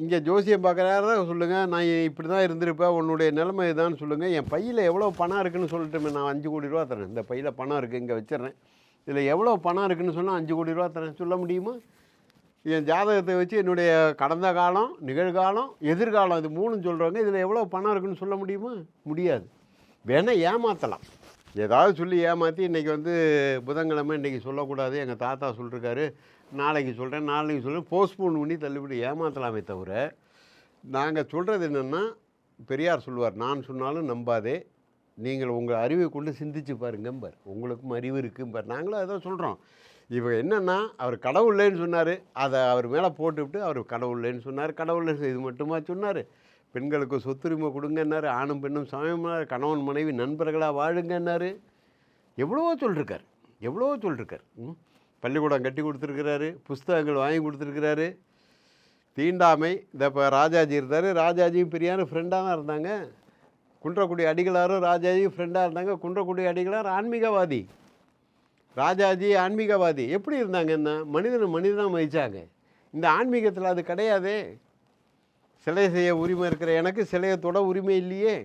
இங்கே ஜோசியம் பார்க்குறாரு சொல்லுங்கள் நான் இப்படி தான் இருந்திருப்பேன். உன்னுடைய நிலைமை இதான்னு சொல்லுங்கள் என் பையில் எவ்வளோ பணம் இருக்குன்னு சொல்லிட்டுமே நான் அஞ்சு கோடி ரூபா தரேன். இந்த பையில் பணம் இருக்குது இங்கே வச்சிடுறேன். இதில் எவ்வளோ பணம் இருக்குன்னு சொன்னால் அஞ்சு கோடி ரூபா தரேன். சொல்ல முடியுமா? என் ஜாதகத்தை வச்சு என்னுடைய கடந்த காலம் நிகழ்காலம் எதிர்காலம் இது மூணுன்னு சொல்கிறவங்க இதில் எவ்வளோ பணம் இருக்குன்னு சொல்ல முடியுமா? முடியாது. வேணால் ஏமாற்றலாம் ஏதாவது சொல்லி ஏமாற்றி இன்றைக்கி வந்து புதன்கிழமை இன்றைக்கி சொல்லக்கூடாது. எங்கள் தாத்தா சொல்லிருக்காரு. நாளைக்கு சொல்கிறேன் நாளைக்கு சொல்கிறேன் போஸ்ட்போன் பண்ணி தள்ளுபடி ஏமாற்றலாமே தவிர நாங்கள் சொல்கிறது என்னென்னா பெரியார் சொல்லுவார் நான் சொன்னாலும் நம்பாதே. நீங்கள் உங்கள் அறிவை கொண்டு சிந்திச்சு பாருங்கம்பார். உங்களுக்கும் அறிவு இருக்கும்பார். நாங்களும் அதான் சொல்கிறோம் இவங்க என்னென்னா அவர் கடவுள்லேன்னு சொன்னார். அதை அவர் மேலே போட்டுவிட்டு அவர் கடவுள்லேன்னு சொன்னார். கடவுள் இது மட்டுமா சொன்னார். பெண்களுக்கு சொத்துரிமை கொடுங்கன்னாரு ஆணும் பெண்ணும் சமயமாக கணவன் மனைவி நண்பர்களாக வாழுங்கன்னாரு. எவ்வளவோ சொல்லிருக்கார் எவ்வளவோ சொல்லிருக்கார். பள்ளிக்கூடம் கட்டி கொடுத்துருக்கிறாரு புஸ்தகங்கள் வாங்கி கொடுத்துருக்கிறாரு. தீண்டாமை இந்த இப்போ ராஜாஜி இருந்தார் ராஜாஜியும் பெரியாரும் ஃப்ரெண்டாக தான் இருந்தாங்க. குன்றக்குடி அடிகளாரும் ராஜாஜியும் ஃப்ரெண்டாக இருந்தாங்க. குன்றக்குடி அடிகளார் ஆன்மீகவாதி. ராஜாஜி ஆன்மீகவாதி. எப்படி இருந்தாங்க என்ன? மனிதன் மனிதனாக மதித்தாங்க இந்த ஆன்மீகத்தில் அது கிடையாதே. சிலை செய்ய உரிமை இருக்கிற எனக்கு சிலையை தொட உரிமை இல்லையே.